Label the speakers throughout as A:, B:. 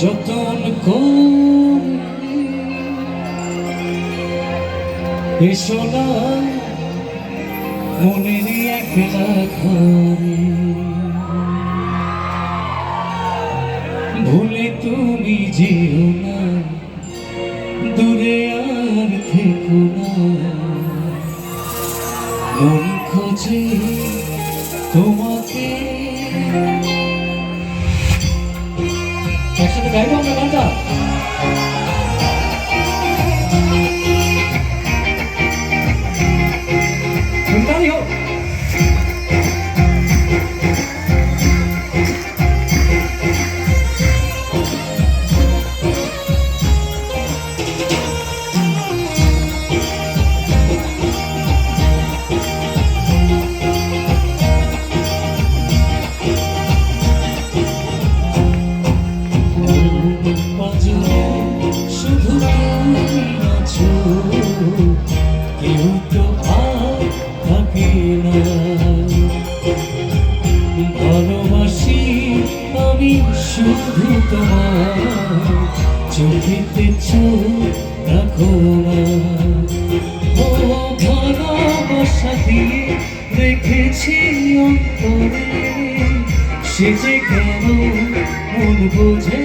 A: যতন এসো মনের ভুলে তুমি যেও না দূরে আর থেকো না। মন খোঁজে তোমাকে একসাথে গাইবো আমরা গানটা ফুলদানি তোমার চোখেতে চোখ রাখো ও ভালোবাসা দিয়ে রেখেছি অন্তরে। সে যে কেন মন বোঝে?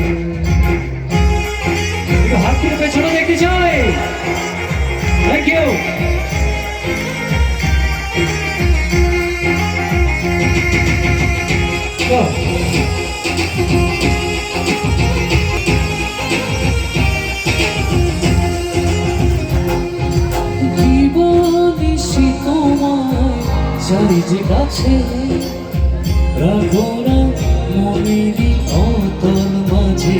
A: যে কাছে রাখো না মনেরই অতল মাঝে।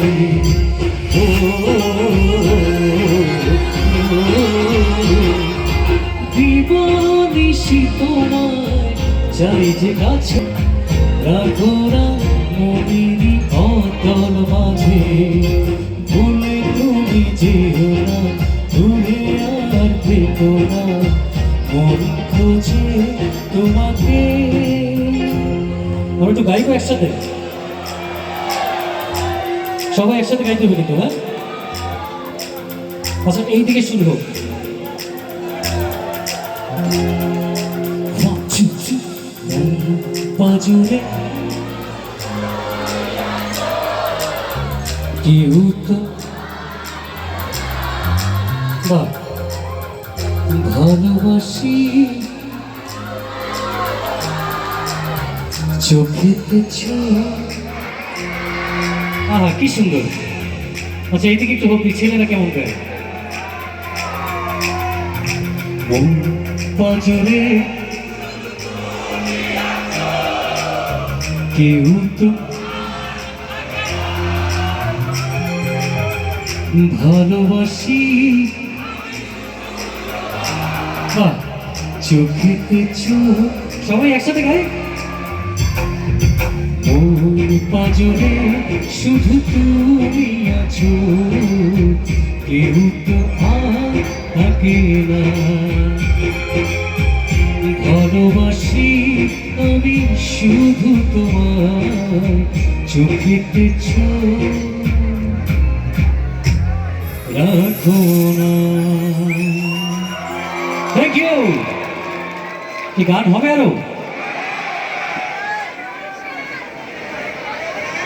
A: তোমায় চাই যে কাছে রাখো না মনেরই অতল মাঝে। ভুলে তুমি যেও না দূরে আর থেকো না। মন খোঁজে তোমাকে। আমরা একটু গাইবো একসাথে। সবাই একসাথে গাইতে হবে কিন্তু হ্যাঁ? আচ্ছা এই দিকে শুরু হোক. পাজরে কেউ তো ভালোবাসি। চোখেতে চোখ। আহা কি সুন্দর। আচ্ছা এইদিকে একটু হোক ছেলেরা কেমন মন পাজরে কেউ তো ভালোবাসি। চোখেতে চোখ। সবাই একসাথে গায় মন পাজরে শুধু তুমি আছো, কেউ তো আর থাকে না। ভালোবাসি আমি শুধু তোমার চোখেতে চোখ রাখো না। থ্যাংক ইউ কি গান হবে আরও?